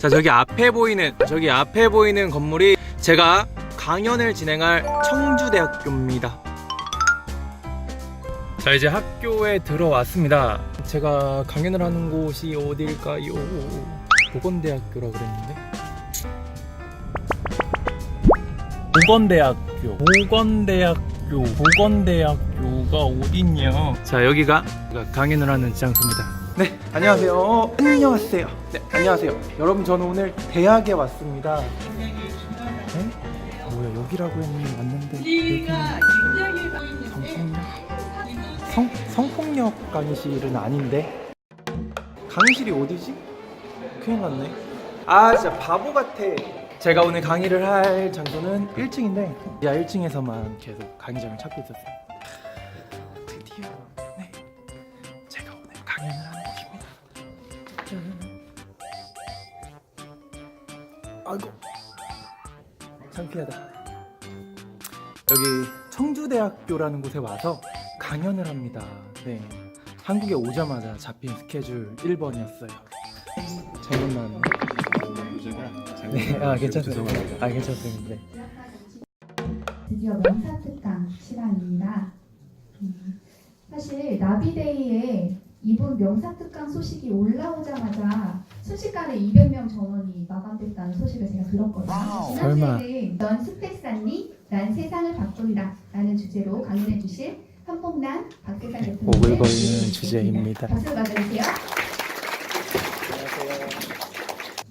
자 저기 앞에 보이는 저기 앞에 보이는 건물이 제가 강연을 진행할 청주대학교입니다. 자 이제 학교에 들어왔습니다. 제가 강연을 하는 곳이 어딜까요? 보건대학교라 그랬는데. 보건대학교. 보건대학교. 보건대학교가 어딨냐? 자 여기가 강연을 하는 장소입니다. 네, 안녕하세요. 어, 안녕하세요. 네, 안녕하세요. 여러분, 저는 오늘 대학에 왔습니다. 네? 뭐야, 여기라고 했는데 왔는데 굉장히 성폭력? 성, 성폭력 강의실은 아닌데 강의실이 어디지? 큰일 났네 아 진짜 바보 같아 제가 오늘 강의를 할 장소는 1층인데 지하 1층에서만 계속 강의장을 찾고 있었어요 아이고 창피하다 여기 청주대학교라는 곳에 와서 강연을 합니다. 네. 한국에 오자마자 잡힌 스케줄 1번이었어요. 잘못 나왔네. 네, 아 괜찮습니다. 아 괜찮습니다. 네. 드디어 명사 특강 시간입니다. 음, 사실 나비데이에 이분 명사 특강 소식이 올라오자마자 순식간에 200명 전원이 들었거든요. 설마. 넌 스펙 쌓니? 난 세상을 바꾼다 라는 주제로 강연해 주실 한복남 박대상 대표님 오글거리는 주제입니다. 박수 받아주세요.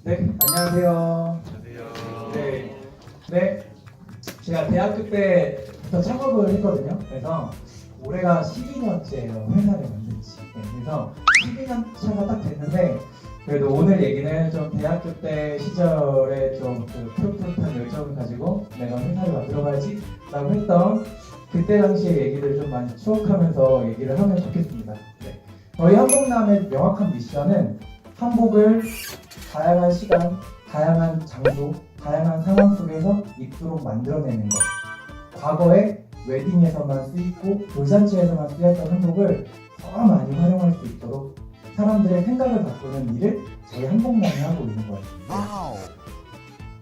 네, 안녕하세요. 안녕하세요. 네, 네, 제가 대학교 때부터 창업을 했거든요. 그래서 올해가 12년째예요. 회사를 만든 지. 네, 그래서 12년 차가 딱 됐는데 그래도 오늘 얘기는 좀 대학교 때 시절에 좀그 푸릇푸릇한 열정을 가지고 내가 회사를 만들어가야지 라고 했던 그때 당시의 얘기를 좀 많이 추억하면서 얘기를 하면 좋겠습니다. 네. 저희 한복남의 명확한 미션은 한복을 다양한 시간, 다양한 장소, 다양한 상황 속에서 입도록 만들어내는 것. 과거에 웨딩에서만 쓰이고 돌잔치에서만 쓰였던 한복을 더 많이 활용할 수 있도록 사람들의 생각을 바꾸는 일을 저희 한복만이 하고 있는 거예요.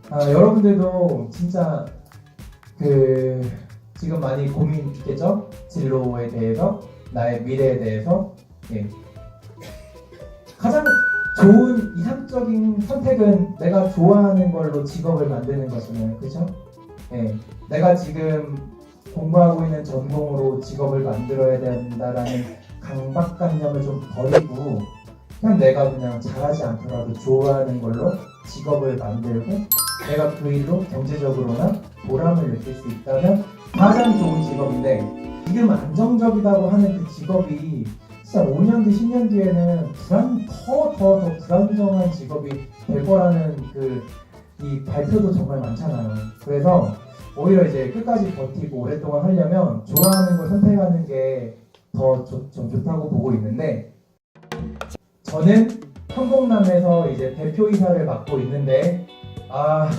아, 여러분들도 진짜 그 지금 많이 고민 있겠죠? 진로에 대해서, 나의 미래에 대해서. 예. 가장 좋은 이상적인 선택은 내가 좋아하는 걸로 직업을 만드는 것이잖아요. 그렇죠? 예. 내가 지금 공부하고 있는 전공으로 직업을 만들어야 된다라는 강박관념을 좀 버리고 그냥 내가 그냥 잘하지 않더라도 좋아하는 걸로 직업을 만들고 내가 그 일로 경제적으로나 보람을 느낄 수 있다면 가장 좋은 직업인데 지금 안정적이라고 하는 그 직업이 진짜 5년 뒤, 10년 뒤에는 불안, 더, 더, 더 불안정한 직업이 될 거라는 그, 이 발표도 정말 많잖아요. 그래서 오히려 이제 끝까지 버티고 오랫동안 하려면 좋아하는 걸 선택하는 게더좀 좋다고 보고 있는데, 저는 한국남에서 이제 대표이사를 맡고 있는데, 아,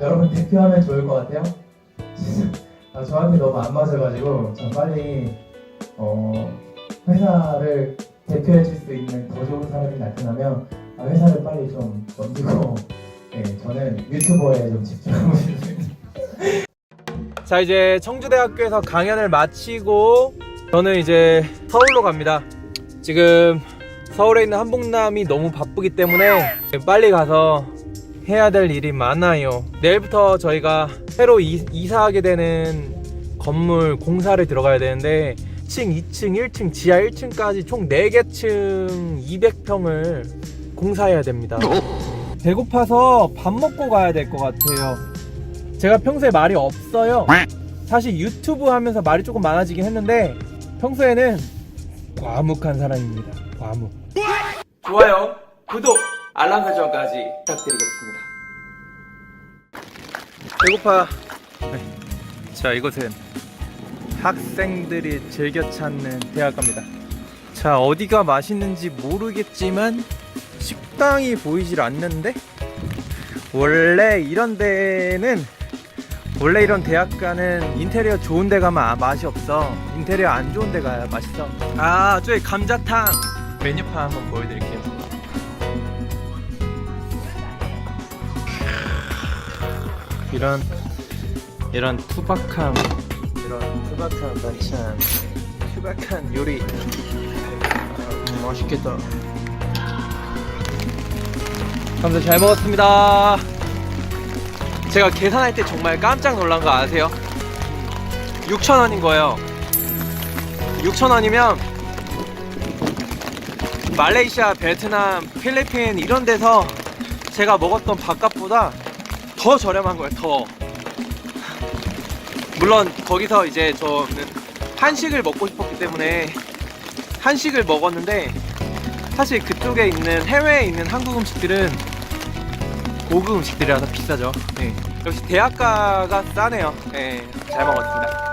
여러분 대표하면 좋을 것 같아요? 아, 저한테 너무 안 맞아가지고, 전 빨리, 어, 회사를 대표해 줄 수 있는 더 좋은 사람이 나타나면 아, 회사를 빨리 좀 넘기고 네, 저는 유튜버에 좀 집중하고 싶습니다. 자 이제 청주대학교에서 강연을 마치고 저는 이제 서울로 갑니다. 지금 서울에 있는 한복남이 너무 바쁘기 때문에 빨리 가서 해야 될 일이 많아요. 내일부터 저희가 새로 이, 이사하게 되는 건물 공사를 들어가야 되는데 1층, 2층, 1층, 지하 1층까지 총 4개 층 200평을 공사해야 됩니다. 배고파서 밥 먹고 가야 될 것 같아요. 제가 평소에 말이 없어요. 사실 유튜브 하면서 말이 조금 많아지긴 했는데 평소에는 과묵한 사람입니다. 과묵. 좋아요, 구독, 알람 설정까지 부탁드리겠습니다. 배고파. 네. 자, 이곳은 학생들이 즐겨 찾는 대학가입니다. 자, 어디가 맛있는지 모르겠지만 식당이 보이질 않는데 원래 이런 데는 원래 이런 대학가는 인테리어 좋은 데 가면 아, 맛이 없어. 인테리어 안 좋은 데 가야 맛있어. 아 저기 감자탕 메뉴판 한번 보여드릴게요. 이런 이런 투박한 이런 투박한 반찬 투박한 요리. 음, 맛있겠다. 감사 잘 먹었습니다 제가 계산할 때 정말 깜짝 놀란 거 아세요? 6,000원인 거예요 6,000원이면 말레이시아, 베트남, 필리핀 이런 데서 제가 먹었던 밥값보다 더 저렴한 거예요. 더. 물론 거기서 이제 저는 한식을 먹고 싶었기 때문에 한식을 먹었는데 사실 그쪽에 있는 해외에 있는 한국 음식들은 고급 음식들이라서 비싸죠. 네. 역시 대학가가 싸네요. 네, 잘 먹었습니다.